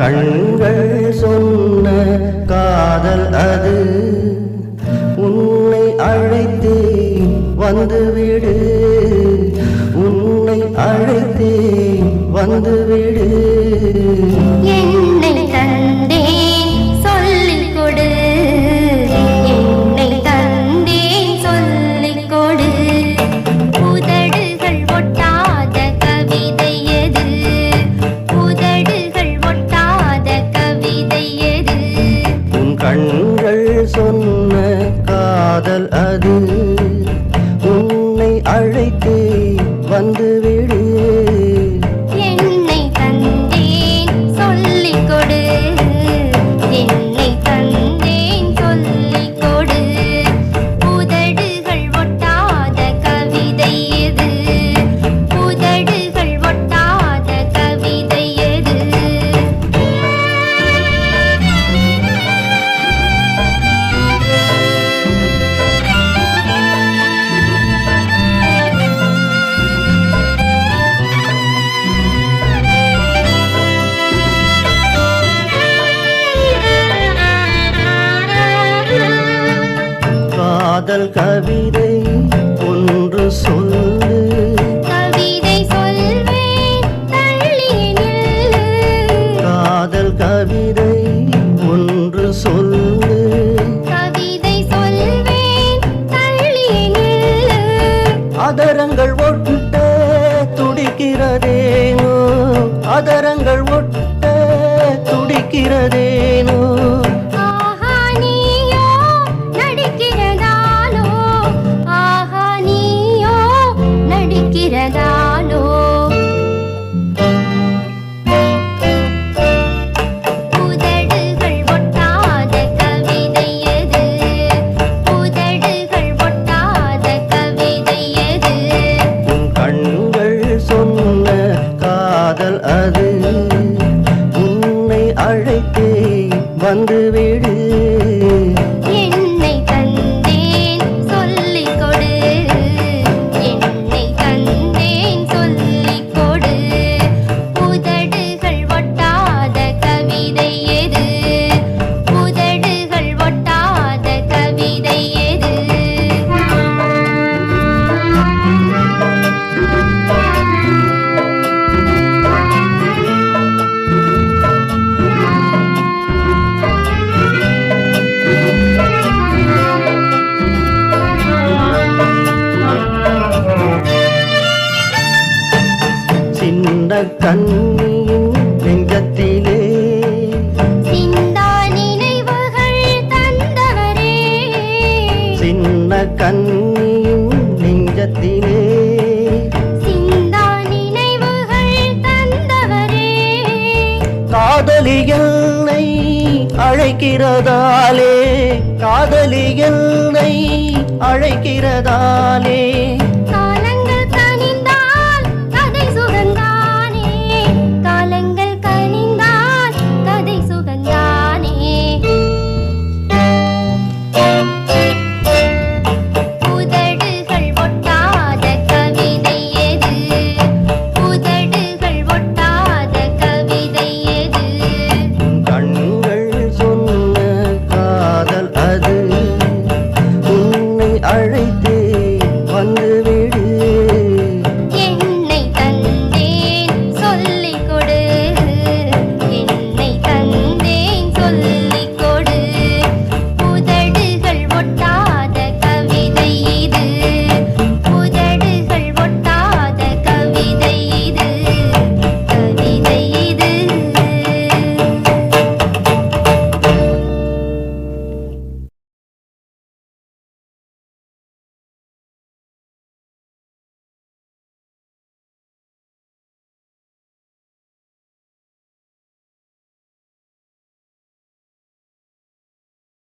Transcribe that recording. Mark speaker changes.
Speaker 1: கண்கள் சொன்ன காதல் அது. உன்னை அழைத்து வந்துவிடு. உன்னை அழைத்து வந்துவிடு. கண்கள் சொன்ன காதல் அது. காதல் கவிதை ஒன்று சொல்லு.
Speaker 2: கவிதை
Speaker 1: காதல் கவிதை ஒன்று சொல்லு. அதரங்கள் ஒட்ட துடிக்கிறதேனோ அதரங்கள் ஒட்ட துடிக்கிறதேனோ விடு. தண்ணியின் நெஞ்சத்திலே. சின்ன கண்ணியின் நெஞ்சத்திலே. காதலி என்னை அழைக்கிறதாலே. காதலி என்னை அழைக்கிறதாலே.